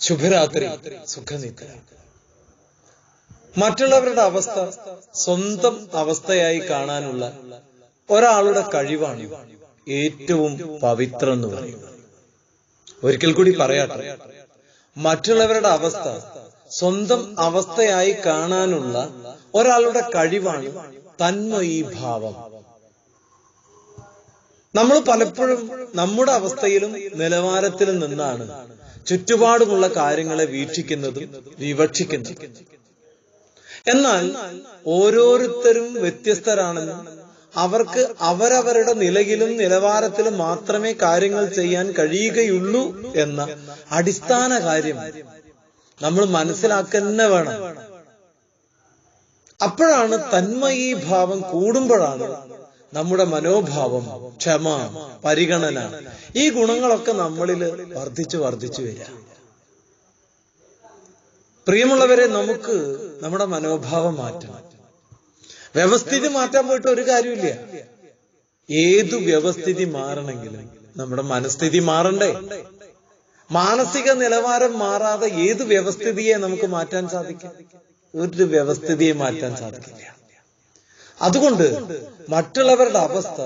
ശുഭരാത്രി. സുഖനിദ്ര. മറ്റുള്ളവരുടെ അവസ്ഥ സ്വന്തം അവസ്ഥയായി കാണാനുള്ള ഒരാളുടെ കഴിവാണ് ഏറ്റവും പവിത്രം എന്ന് പറയുന്നത്. ഒരിക്കൽ കൂടി പറയാട്ടെ. മറ്റുള്ളവരുടെ അവസ്ഥ സ്വന്തം അവസ്ഥയായി കാണാനുള്ള ഒരാളുടെ കഴിവാണ് തന്മയീ ഭാവം. നമ്മൾ പലപ്പോഴും നമ്മുടെ അവസ്ഥയിലും നിലവാരത്തിലും നിന്നാണ് ചുറ്റുപാടുമുള്ള കാര്യങ്ങളെ വീക്ഷിക്കുന്നതും വിവക്ഷിക്കുന്നതും. എന്നാൽ ഓരോരുത്തരും വ്യത്യസ്തരാണെന്നും അവർക്ക് അവരവരുടെ നിലയിലും നിലവാരത്തിലും മാത്രമേ കാര്യങ്ങൾ ചെയ്യാൻ കഴിയുകയുള്ളൂ എന്ന അടിസ്ഥാന കാര്യം നമ്മൾ മനസ്സിലാക്കന്നെ വേണം. അപ്പോഴാണ് തന്മയീ ഭാവം കൂടുമ്പോഴാണ് നമ്മുടെ മനോഭാവം ക്ഷമ പരിഗണന ഈ ഗുണങ്ങളൊക്കെ നമ്മളിൽ വർദ്ധിച്ചു വർദ്ധിച്ചു വരിക. പ്രിയമുള്ളവരെ നമുക്ക് നമ്മുടെ മനോഭാവം മാറ്റണം. വ്യവസ്ഥിതി മാറ്റാൻ പോയിട്ട് ഒരു കാര്യമില്ല ഏതു വ്യവസ്ഥിതി മാറണമെങ്കിലും നമ്മുടെ മനസ്ഥിതി മാറണ്ടേ? മാനസിക നിലവാരം മാറാതെ ഏത് വ്യവസ്ഥിതിയെ നമുക്ക് മാറ്റാൻ സാധിക്കും? ഒരു വ്യവസ്ഥിതിയെ മാറ്റാൻ സാധിക്കില്ല. അതുകൊണ്ട് മറ്റുള്ളവരുടെ അവസ്ഥ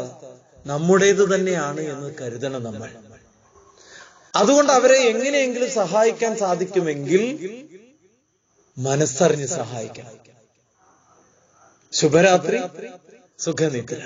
നമ്മുടേത് തന്നെയാണ് എന്ന് കരുതണം നമ്മൾ. അതുകൊണ്ട് അവരെ എങ്ങനെയെങ്കിലും സഹായിക്കാൻ സാധിക്കുമെങ്കിൽ മനസ്സറിഞ്ഞ് സഹായിക്കണം. ശുഭരാത്രി സുഖനിദ്ര.